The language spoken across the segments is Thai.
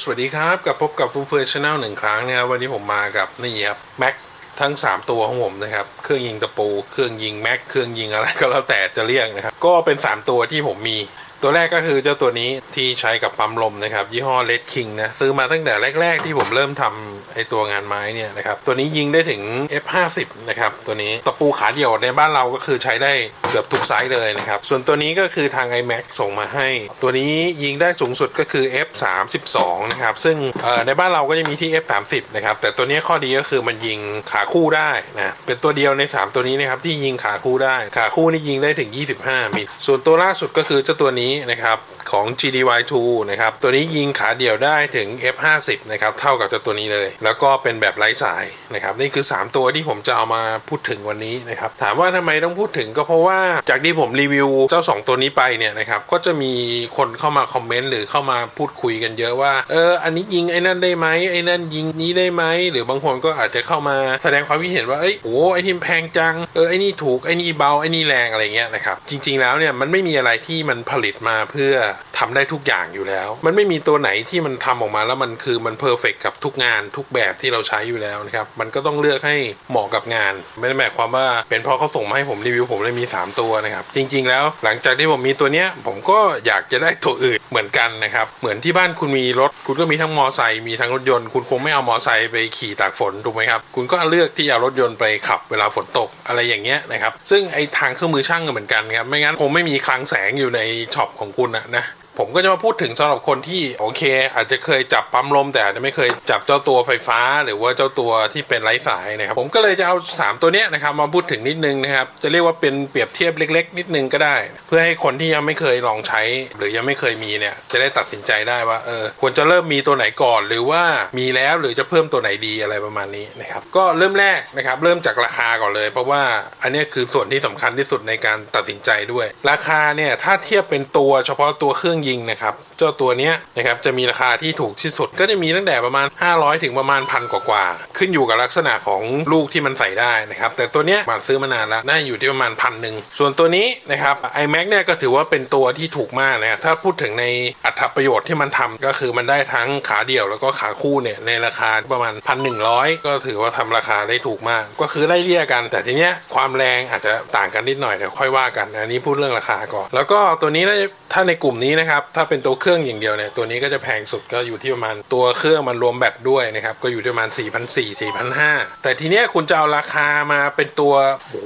สวัสดีครับกับพบกับฟูเฟอร์ชแนลหนึ่งครั้งนะครับวันนี้ผมมากับนี่ครับแม็กทั้ง 3 ตัวของผมนะครับ เครื่องยิงตะปู เครื่องยิงแม็ก เครื่องยิงอะไรก็แล้วแต่จะเรียกนะครับ ก็เป็น 3 ตัวที่ผมมี ตัวแรกก็คือเจ้าตัวนี้ที่ใช้กับปั๊มลมนะครับ ยี่ห้อ Red King นะ ซื้อมาตั้งแต่แรก ๆ ที่ผมเริ่มทำไอตัวงานไม้เนี่ยนะครับ ตัวนี้ยิงได้ถึง F50 นะครับ ตัวนี้ตะปูขาเดี่ยวในบ้านเราก็คือใช้ได้เกือบทุกไซส์เลยนะครับ ส่วนตัวนี้ก็คือทาง iMac ส่งมาให้ ตัวนี้ยิงได้สูงสุดก็คือ F32 นะครับ ซึ่งในบ้านเราก็จะมีที่ F30 นะครับ แต่ตัวนี้ข้อดีก็คือมันยิงขาคู่ได้นะเป็นตัวเดียวใน 3 ตัวนี้นะครับที่ยิงขาคู่ได้ ขาคู่นี่ยิงได้ถึง 25มิลส่วนตัวล่าสุดก็คือเจ้าตัวนี้นะครับ ของ GDY2 นะครับ ตัวนี้ยิงขาเดี่ยวได้ถึง F50 นะครับ เท่ากับเจ้าตัวนี้เลย แล้วก็เป็นแบบไร้สายนะครับ นี่คือ 3 ตัวที่ผมจะเอามาพูดถึงวันนี้นะครับ ถามว่าทำไมต้องพูดถึงก็เพราะว่าจากที่ผมรีวิวเจ้า 2 ตัวนี้ไปเนี่ยนะครับ ก็จะมีคนเข้ามาคอมเมนต์หรือเข้ามาพูดคุยกันเยอะว่า เออ อันนี้ยิงไอ้นั่นได้ไหมไอ้นั่นยิงนี้ได้ไหม หรือบางคนก็อาจจะเข้ามาแสดงความคิดเห็นว่า เอ้ย โอ้ไอ้นี่แพงจัง เออ ไอ้นี่ถูก ไอ้นี่เบา ไอ้นี่แรง อะไรเงี้ยนะครับ จริง ๆ แล้วเนี่ย มันไม่มีอะไรที่มันผลิตมาเพื่อทำได้ทุกอย่างอยู่แล้ว มันไม่มีตัวไหนที่มันทำออกมาแล้วมันคือมันเพอร์เฟกกับทุกงานทุกแบบที่เราใช้อยู่แล้วนะครับ มันก็ต้องเลือกให้เหมาะกับงาน ไม่ได้หมายความว่าเป็นเพราะเขาส่งมาให้ผมรีวิวผมเลยมี 3 ตัวนะครับ จริง ๆ แล้วหลังจากที่ผมมีตัวเนี้ย ผมก็อยากจะได้ตัวอื่นเหมือนกันนะครับ เหมือนที่บ้านคุณมีรถ คุณก็มีทั้งมอไซค์มีทั้งรถยนต์ คุณคงไม่เอามอไซค์ไปขี่ตากฝนถูกไหมครับ คุณก็เลือกที่จะรถยนต์ไปขับเวลาฝนตกอะไรอย่างเงี้ยนะครับ ซึ่งไอ้ทางเครื่องมือช่างก็เหมือนกันครับ ไม่งั้นคงไม่มีคลังแสงอยู่ในช็อปของคุณนะนะ ผมก็จะมาพูดถึงสำหรับคนที่โอเค อาจจะเคยจับปั๊มลมแต่อาจจะไม่เคยจับเจ้าตัวไฟฟ้า หรือว่าเจ้าตัวที่เป็นไร้สายนะครับผมก็เลยจะเอา 3 ตัวเนี้ยนะครับมาพูดถึงนิดนึงนะครับจะเรียกว่าเป็นเปรียบเทียบเล็ก ๆ นิดนึงก็ได้ เพื่อให้คนที่ยังไม่เคยลองใช้ หรือยังไม่เคยมีเนี่ยจะได้ตัดสินใจได้ว่าเออควรจะเริ่มมีตัวไหนก่อน หรือว่ามีแล้วหรือจะเพิ่มตัวไหนดีอะไรประมาณนี้นะครับก็เริ่มแรกนะครับเริ่มจากราคาก่อนเลย เพราะว่าอันนี้คือส่วนที่สำคัญที่สุดในการตัดสินใจด้วย ราคาเนี่ยถ้าเทียบเป็นตัวเฉพาะตัวเครื่องยิงนะครับเจ้าตัวเนี้ยนะครับจะมีราคาที่ถูกที่สุด ก็จะมีตั้งแต่ประมาณ 500 ถึงประมาณพันกว่าๆขึ้นอยู่กับลักษณะของลูกที่มันใส่ได้นะครับแต่ตัวเนี้ยมันซื้อมานานแล้วน่าอยู่ที่ประมาณพันหนึ่งส่วนตัวนี้นะครับ iMac เนี่ยก็ถือว่าเป็นตัวที่ถูกมากนะครับถ้าพูดถึงในอัตราประโยชน์ที่มันทำก็คือมันได้ทั้งขาเดี่ยวแล้วก็ขาคู่เนี่ยในราคาประมาณพันหนึ่งร้อยก็ถือว่าทำราคาได้ถูกมาก ก็คือไล่เลี่ยกัน แต่ทีเนี้ยความแรงอาจจะต่างกันนิดหน่อยเดี๋ยวค่อยว่ากันอันนี้พูดเรื่องราคาก่อน แล้วก็ตัวนี้ถ้าในกลุ่มนี้นะครับถ้าเป็นตัวเครื่องอย่างเดียวเนี่ย ตัวนี้ก็จะแพงสุดก็อยู่ที่ประมาณตัวเครื่องมันรวมแบตด้วยนะครับ ก็อยู่ที่ประมาณ 4 4 0 0 4 5 0 0แต่ทีเนี้ยคุณจะเอาราคามาเป็นตัวโอ้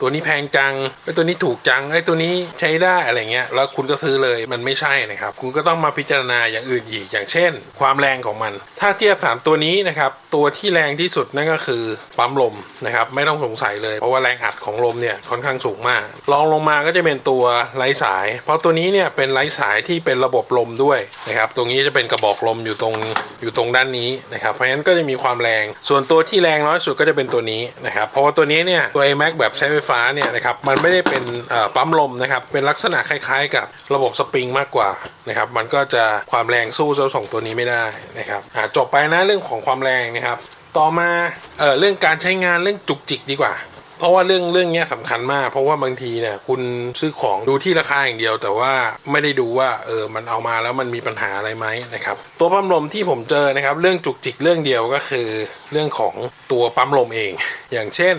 ตัวนี้แพงจังไอ้ตัวนี้ถูกจังไอ้ตัวนี้ใช้ได้อะไรเงี้ย แล้วคุณก็ซื้อเลยมันไม่ใช่นะครับ คุณก็ต้องมาพิจารณาอย่างอื่นอีก อย่างเช่น ความแรงของมัน ถ้าเทียบสามตัวนี้นะครับ ตัวที่แรงที่สุดนั่นก็คือปั๊มลมนะครับไม่ต้องสงสัยเลยเพราะว่าแรงอัดของลมเนี่ยค่อนข้างสูงมากรองลงมาก็จะเป็นตัวไร้สาย เพราะตัวนี้เนี่ยเป็นไร้สายที่เป็นระบบลมด้วยนะครับตรงนี้จะเป็นกระบอกลมอยู่ตรงอยู่ตรงด้านนี้นะครับเพราะฉะนั้นก็จะมีความแรง ส่วนตัวที่แรงน้อยสุดก็จะเป็นตัวนี้นะครับเพราะว่าตัวนี้เนี่ยตัว iMac แบบใช้ไฟฟ้าเนี่ยนะครับมันไม่ได้เป็นปั๊มลมนะครับเป็นลักษณะคล้ายๆ กับระบบสปริงมากกว่านะครับมันก็จะความแรงสู้เจ้าสองตัวนี้ไม่ได้นะครับจบไปนะเรื่องของความแรงนะครับ ต่อมาเออเรื่องการใช้งานเรื่องจุกจิกดีกว่า เพราะว่าเรื่องเรื่องนี้สำคัญมาก เพราะว่าบางทีเนี่ยคุณซื้อของดูที่ราคาอย่างเดียว แต่ว่าไม่ได้ดูว่าเออมันเอามาแล้วมันมีปัญหาอะไรไหมนะครับ ตัวปั๊มลมที่ผมเจอนะครับ เรื่องจุกจิกเรื่องเดียวก็คือ เรื่องของตัวปั๊มลมเอง อย่างเช่น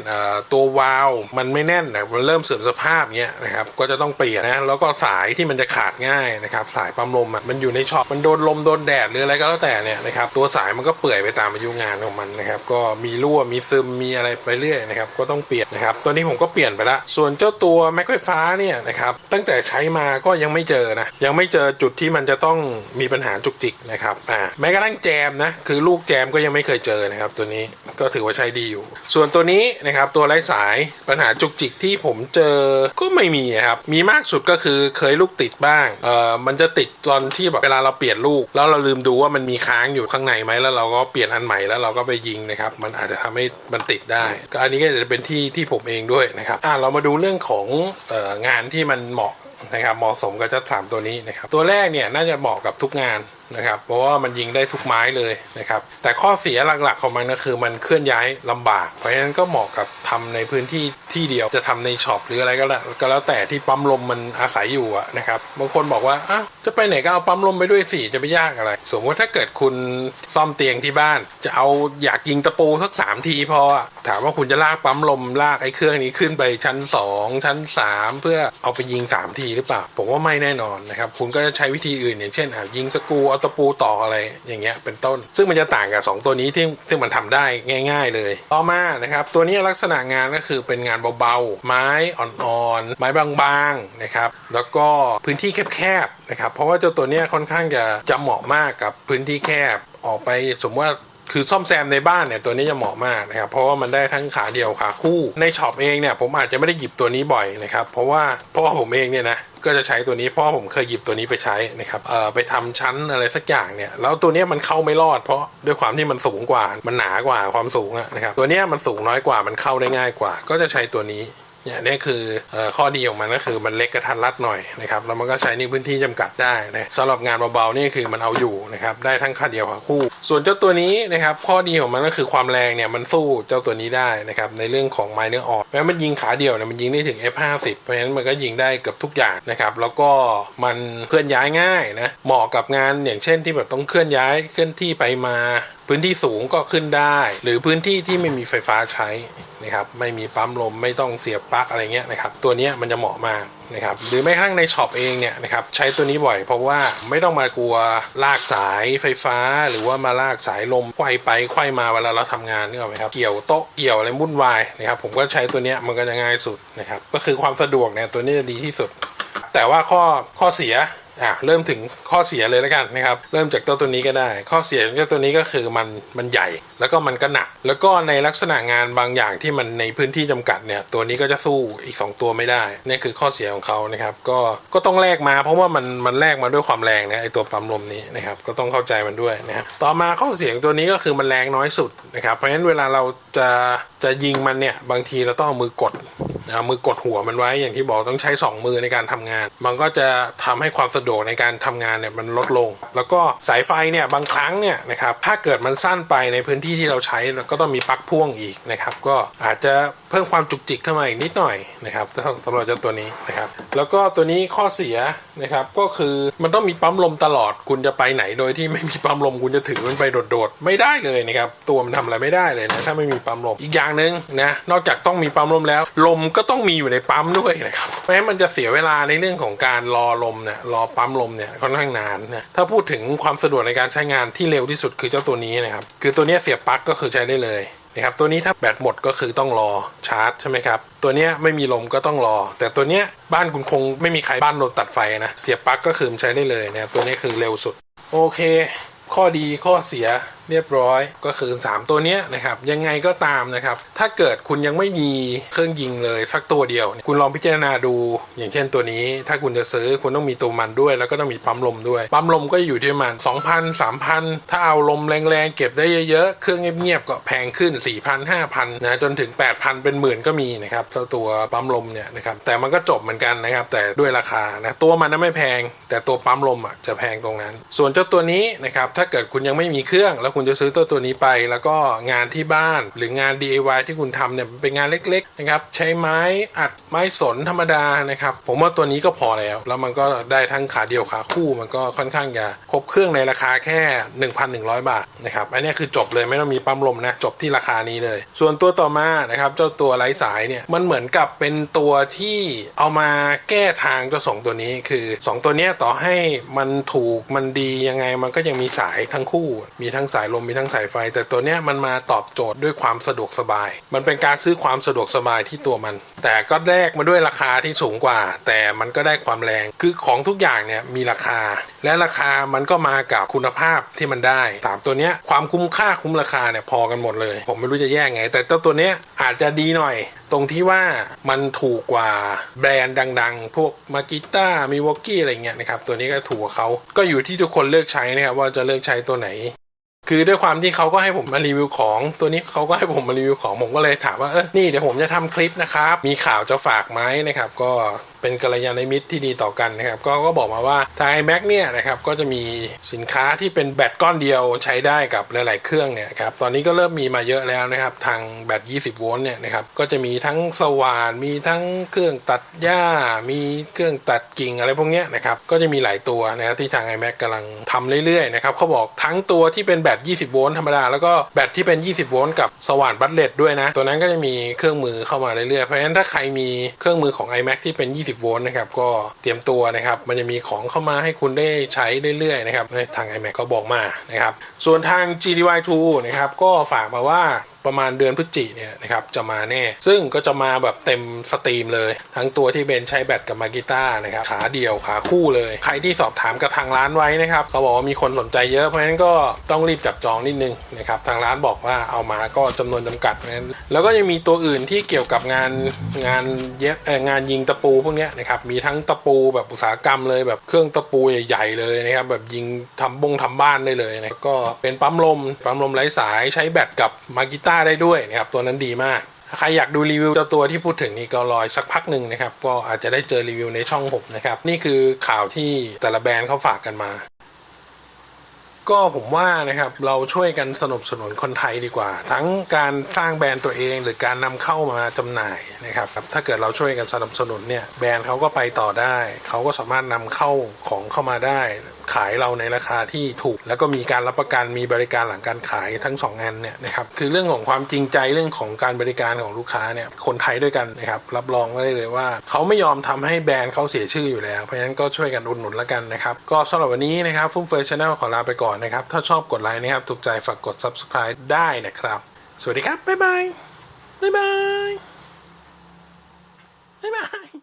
ตัววาล์วมันไม่แน่นนะมันเริ่มเสื่อมสภาพเนี้ยนะครับก็จะต้องเปลี่ยนนะแล้วก็สายที่มันจะขาดง่ายนะครับสายปั๊มลมมันอยู่ในช็อปมันโดนลมโดนแดดหรืออะไรก็แล้วแต่เนี่ยนะครับตัวสายมันก็เปื่อยไปตามอายุงานของมันนะครับก็มีรั่วมีซึมมีอะไรไปเรื่อยนะครับก็ต้องเปลี่ยนนะครับตัวนี้ผมก็เปลี่ยนไปละส่วนเจ้าตัวแม็กไฟฟ้าเนี่ยนะครับตั้งแต่ใช้มาก็ยังไม่เจอนะยังไม่เจอจุดที่มันจะต้องมีปัญหาจุกจิกนะครับอ่าแม้กระทั่งแจมนะคือลูกแจมก็ยังไม่เคยเจอนะครับตัวนี้ก็ถือว่าใช้ดีอยู่ ส่วนตัววนี้นะครับตัวไร้สายปัญหาจุกจิกที่ผมเจอก็ไม่มีครับ มีมากสุดก็คือเคยลูกติดบ้างเอ่อมันจะติดตอนที่แบบเวลาเราเปลี่ยนลูก แล้วเราลืมดูว่ามันมีค้างอยู่ข้างในไหมแล้วเราก็เปลี่ยนอันใหม่แล้วเราก็ไปยิงนะครับมันอาจจะทำให้มันติดได้ ก็อันนี้ก็จะเป็นที่ที่ผมเองด้วยนะครับอ่าเรามาดูเรื่องของเอ่องานที่มันเหมาะนะครับเหมาะสมกับเจ้าสามตัวนี้นะครับตัวแรกเนี่ยน่าจะเหมาะกับทุกงาน นะครับ เพราะว่ามันยิงได้ทุกไม้เลยนะครับ แต่ข้อเสียหลักๆของมันก็คือมันเคลื่อนย้ายลำบาก เพราะฉะนั้นก็เหมาะกับทำในพื้นที่ที่เดียวจะทำในช็อปหรืออะไรก็แล้วก็แล้วแต่ที่ปั๊มลมมันอาศัยอยู่นะครับบางคนบอกว่าอะจะไปไหนก็เอาปั๊มลมไปด้วยสิจะไปยากอะไร สมมติถ้าเกิดคุณซ่อมเตียงที่บ้าน จะเอาอยากยิงตะปูสักสามทีพอถามว่าคุณจะลากปั๊มลมลากไอ้เครื่องนี้ขึ้นไปชั้นสองชั้นสามเพื่อเอาไปยิงสามทีหรือเปล่า ผมว่าไม่แน่นอนนะครับคุณก็จะใช้วิธีอื่นอย่างเช่นยิงสกูเอาตะปูตอกอะไรอย่างเงี้ยเป็นต้น ซึ่งมันจะต่างกับ 2 ตัวนี้ที่ซึ่งมันทำได้ง่าย ๆ เลย ต่อมานะครับตัวนี้ลักษณะงานก็คือเป็นงานเบาๆ ไม้อ่อนๆ ไม้บางๆนะครับแล้วก็พื้นที่แคบๆนะครับเพราะว่าเจ้าตัวเนี้ยค่อนข้างจะจะเหมาะมากกับพื้นที่แคบออกไปสมมติว่า คือซ่อมแซมในบ้านเนี่ยตัวนี้จะเหมาะมากนะครับเพราะว่ามันได้ทั้งขาเดียวขาคู่ในช็อปเองเนี่ยผมอาจจะไม่ได้หยิบตัวนี้บ่อยนะครับเพราะว่าเพราะว่าผมเองเนี่ยนะก็จะใช้ตัวนี้เพราะว่าผมเคยหยิบตัวนี้ไปใช้นะครับเอ่อไปทำชั้นอะไรสักอย่างเนี่ยแล้วตัวนี้มันเข้าไม่รอด เพราะด้วยความที่มันสูงกว่ามันหนากว่าความสูงอะนะครับตัวนี้มันสูงน้อยกว่ามันเข้าได้ง่ายกว่า ก็จะใช้ตัวนี้ เนี่ยนี่คืออข้อดีของมันก็คือมันเล็กกระทัดรัดหน่อยนะครับแล้วมันก็ใช้ในพื้นที่จำกัดได้นะสำหรับงานเบาๆนี่คือมันเอาอยู่นะครับได้ทั้งขาเดียวขาคู่ ส่วนเจ้าตัวนี้นะครับข้อดีของมันก็คือความแรงเนี่ยมันสู้เจ้าตัวนี้ได้นะครับในเรื่องของไม้เนื้ออ่อนแม้มันยิงขาเดียวเนี่ยมันยิงได้ถึง F50 เพราะฉะนั้นมันก็ยิงได้เกือบทุกอย่างนะครับแล้วก็มันเคลื่อนย้ายง่ายนะเหมาะกับงานอย่างเช่นที่แบบต้องเคลื่อนย้ายเคลื่อนที่ไปมาพื้นที่สูงก็ขึ้นได้ หรือพื้นที่ที่ไม่มีไฟฟ้าใช้นะครับไม่มีปั๊มลมไม่ต้องเสียบปลั๊กอะไรเงี้ยนะครับตัวนี้มันจะเหมาะมากนะครับหรือแม้กระทั่งในช็อปเองเนี่ยนะครับใช้ตัวนี้บ่อยเพราะว่าไม่ต้องมากลัวลากสายไฟฟ้า หรือว่ามาลากสายลมไขว้ไปไขว้มาเวลาเราทำงานนึกออไหมครับเกี่ยวโต๊ะเกี่ยวอะไรวุ่นวายนะครับผมก็ใช้ตัวนี้มันก็จะง่ายสุดนะครับก็คือความสะดวกเนี่ยตัวนี้จะดีที่สุด แต่ว่าข้อข้อเสีย อะเริ่มถึงข้อเสียเลยแล้วกันนะครับ เริ่มจากตัวตัวนี้ก็ได้ ข้อเสียของเจ้าตัวนี้ก็คือมันมันใหญ่ แล้วก็มันก็หนัก แล้วก็ในลักษณะงานบางอย่างที่มันในพื้นที่จำกัดเนี่ยตัวนี้ก็จะสู้อีก 2 ตัวไม่ได้นี่คือข้อเสียของเขานะครับ ก็ก็ต้องแลกมา เพราะว่ามันมันแลกมาด้วยความแรงนะไอตัวปั๊มลมนี้นะครับก็ต้องเข้าใจมันด้วยนะครับต่อมาข้อเสียงตัวนี้ก็คือมันแรงน้อยสุดนะครับเพราะฉะนั้นเวลาเราจะ จะยิงมันเนี่ยบางทีเราต้องเอามือกดเอามือกดหัวมันไว้อย่างที่บอกต้องใช้ 2 มือในการทำงาน มันก็จะทำให้ความสะดวกในการทำงานเนี่ยมันลดลง แล้วก็สายไฟเนี่ยบางครั้งเนี่ยนะครับถ้าเกิดมันสั้นไปในพื้นที่ที่เราใช้เราก็ต้องมีปลั๊กพ่วงอีกนะครับก็อาจจะ เพิ่มความจุกจิกเข้ามาอีกนิดหน่อยนะครับสำหรับเจ้าตัวนี้นะครับ แล้วก็ตัวนี้ข้อเสียนะครับก็คือมันต้องมีปั๊มลมตลอดคุณจะไปไหนโดยที่ไม่มีปั๊มลมคุณจะถือมันไปโดดๆไม่ได้เลยนะครับตัวมันทำอะไรไม่ได้เลยนะถ้าไม่มีปั๊มลมอีกอย่างหนึ่งนะนอกจากต้องมีปั๊มลมแล้ว ลมก็ต้องมีอยู่ในปั๊มด้วยนะครับเพราะฉะนั้นมันจะเสียเวลาในเรื่องของการรอลมเนี่ยรอปั๊มลมเนี่ยค่อนข้างนานนะถ้าพูดถึงความสะดวกในการใช้งานที่เร็วที่สุดคือเจ้าตัวนี้นะครับคือตัวนี้เสียบปลั๊กก็คือใช้ได้เลย นะครับตัวนี้ถ้าแบตหมดก็คือต้องรอชาร์จใช่ไหมครับตัวเนี้ยไม่มีลมก็ต้องรอ แต่ตัวเนี้ยบ้านคุณคงไม่มีใครบ้านโดนตัดไฟนะเสียบปลั๊กก็คือใช้ได้เลยนะตัวนี้คือเร็วสุด โอเค ข้อดีข้อเสียเรียบร้อยก็คือ 3 ตัวเนี้ยนะครับยังไงก็ตามนะครับ ถ้าเกิดคุณยังไม่มีเครื่องยิงเลย สักตัวเดียว คุณลองพิจารณาดู อย่างเช่นตัวนี้ ถ้าคุณจะซื้อคุณต้องมีตัวมันด้วย แล้วก็ต้องมีปั๊มลมด้วยปั๊มลมก็อยู่ที่ประมาณ2,000 3,000 ถ้าเอาลมแรงๆ เก็บได้เยอะๆ เครื่องเงียบๆ ก็แพงขึ้น 4,000 5,000นะจนถึง 8,000 เป็นหมื่นก็มีนะครับเจ้าตัวปั๊มลมเนี่ยนะครับแต่มันก็จบเหมือนกันนะครับแต่ด้วยราคานะตัวมันน่ะไม่แพง แต่ตัวปั๊มลมอะจะแพงตรงนั้น ส่วนเจ้าตัวนี้นะครับถ้าเกิดคุณยังไม่มีเครื่องแล้วคุณจะซื้อตัวตัวนี้ไป แล้วก็งานที่บ้านหรืองาน DIY ที่คุณทำเนี่ยเป็นงานเล็กๆนะครับใช้ไม้อัดไม้สนธรรมดานะครับผมว่าตัวนี้ก็พอแล้ว แล้วมันก็ได้ทั้งขาเดียวขาคู่มันก็ค่อนข้างจะครบเครื่องในราคาแค่ 1,100 บาทนะครับอันนี้คือจบเลยไม่ต้องมีปั๊มลมนะจบที่ราคานี้เลย ส่วนตัวต่อมานะครับเจ้าตัวไร้สายเนี่ยมันเหมือนกับเป็นตัวที่เอามาแก้ทางเจ้าสองตัวนี้คือ 2 ตัวเนี้ยต่อให้มันถูกมันดียังไงมันก็ยังมีสายทั้งคู่ มีทั้งสายลมมีทั้งสายไฟ แต่ตัวเนี้ยมันมาตอบโจทย์ด้วยความสะดวกสบาย มันเป็นการซื้อความสะดวกสบายที่ตัวมัน แต่ก็แลกมาด้วยราคาที่สูงกว่า แต่มันก็ได้ความแรง คือของทุกอย่างเนี่ยมีราคา และราคามันก็มากับคุณภาพที่มันได้สามตัวเนี้ยความคุ้มค่าคุ้มราคาเนี่ยพอกันหมดเลย ผมไม่รู้จะแยกไง แต่เจ้าตัวเนี้ยอาจจะดีหน่อย ตรงที่ว่ามันถูกกว่าแบรนด์ดัง ๆ พวกมากิต้ามีวอกกี้อะไรเงี้ยนะครับตัวนี้ก็ถูกเขาก็อยู่ที่ทุกคนเลือกใช้นะครับว่าจะเลือกใช้ตัวไหน คือด้วยความที่เขาก็ให้ผมมารีวิวของ ตัวนี้เขาก็ให้ผมมารีวิวของผมก็เลยถามว่าเออนี่เดี๋ยวผมจะทำคลิปนะครับ มีข่าวจะฝากไหมนะครับ ก็ เป็นกัลยาณมิตรที่ดีต่อกันนะครับ ก็ก็บอกมาว่าทาง iMac เนี่ยนะครับก็จะมีสินค้าที่เป็นแบตก้อนเดียวใช้ได้กับหลาย ๆ เครื่องเนี่ยครับตอนนี้ก็เริ่มมีมาเยอะแล้วนะครับ ทางแบต 20 โวลต์เนี่ยนะครับก็จะมีทั้งสว่านมีทั้งเครื่องตัดหญ้า มีเครื่องตัดกิ่งอะไรพวกเนี้ยนะครับก็จะมีหลายตัวนะครับที่ทาง iMac กำลังทำเรื่อย ๆ นะครับเขาบอกทั้งตัวที่เป็นแบต 20 โวลต์ธรรมดา แล้วก็แบตที่เป็น 20 โวลต์กับสว่านบัตเลตด้วยนะ ตัวนั้นก็จะมีเครื่องมือเข้ามาเรื่อย ๆ เพราะฉะนั้นถ้าใครมีเครื่องมือของ iMac ที่เป็น 20โวลต์นะครับก็เตรียมตัวนะครับมันจะมีของเข้ามาให้คุณได้ใช้เรื่อยๆนะครับทาง iMac ก็บอกมานะครับส่วนทาง GDY2 นะครับก็ฝากมาว่า ประมาณเดือนพฤศจิเนี่ยนะครับจะมาแน่ ซึ่งก็จะมาแบบเต็มสตรีมเลย ทั้งตัวที่เป็นใช้แบตกับมากิต้านะครับขาเดียวขาคู่เลย ใครที่สอบถามกับทางร้านไว้นะครับเขาบอกว่ามีคนสนใจเยอะเพราะฉะนั้นก็ต้องรีบจับจองนิดนึงนะครับทางร้านบอกว่าเอามาก็จำนวนจำกัดเพราะฉะนั้นแล้วก็ยังมีตัวอื่นที่เกี่ยวกับงานงานเย็บเอองานยิงตะปูพวกนี้นะครับมีทั้งตะปูแบบอุตสาหกรรมเลยแบบเครื่องตะปูใหญ่ๆเลยนะครับแบบยิงทำบงทำบ้านได้เลยนะก็เป็นปั๊มลมปั๊มลมไร้สายใช้แบตกับมากิต้าได้ด้วยนะครับตัวนั้นดีมาก ใครอยากดูรีวิวเจ้าตัวที่พูดถึงนี่ก็รออีกสักพักหนึ่งนะครับ ก็อาจจะได้เจอรีวิวในช่องผมนะครับ นี่คือข่าวที่แต่ละแบรนด์เขาฝากกันมาก็ผมว่านะครับเราช่วยกันสนับสนุนคนไทยดีกว่า ทั้งการสร้างแบรนด์ตัวเอง หรือการนำเข้ามาจำหน่ายนะครับถ้าเกิดเราช่วยกันสนับสนุนเนี่ยแบรนด์เขาก็ไปต่อได้ เขาก็สามารถนำเข้าของเข้ามาได้ ขายเราในราคาที่ถูก แล้วก็มีการรับประกันมีบริการหลังการขายทั้งสองานเนี่ยนะครับคือเรื่องของความจริงใจเรื่องของการบริการของลูกค้าเนี่ยคนไทยด้วยกันนะครับรับรองได้เลยว่า เขาไม่ยอมทำให้แบรนด์เขาเสียชื่ออยู่แล้ว เพราะฉะนั้นก็ช่วยกันอุดหนุนแล้วกันนะครับก็สำหรับวันนี้นะครับฟุ้มเฟยชาแนลขอลาไปก่อนนะครับถ้าชอบกดไลค์นะครับถูกใจฝากกด subscribe ได้นะครับ สวัสดีครับบ๊ายบายบ๊ายบายบ๊ายบาย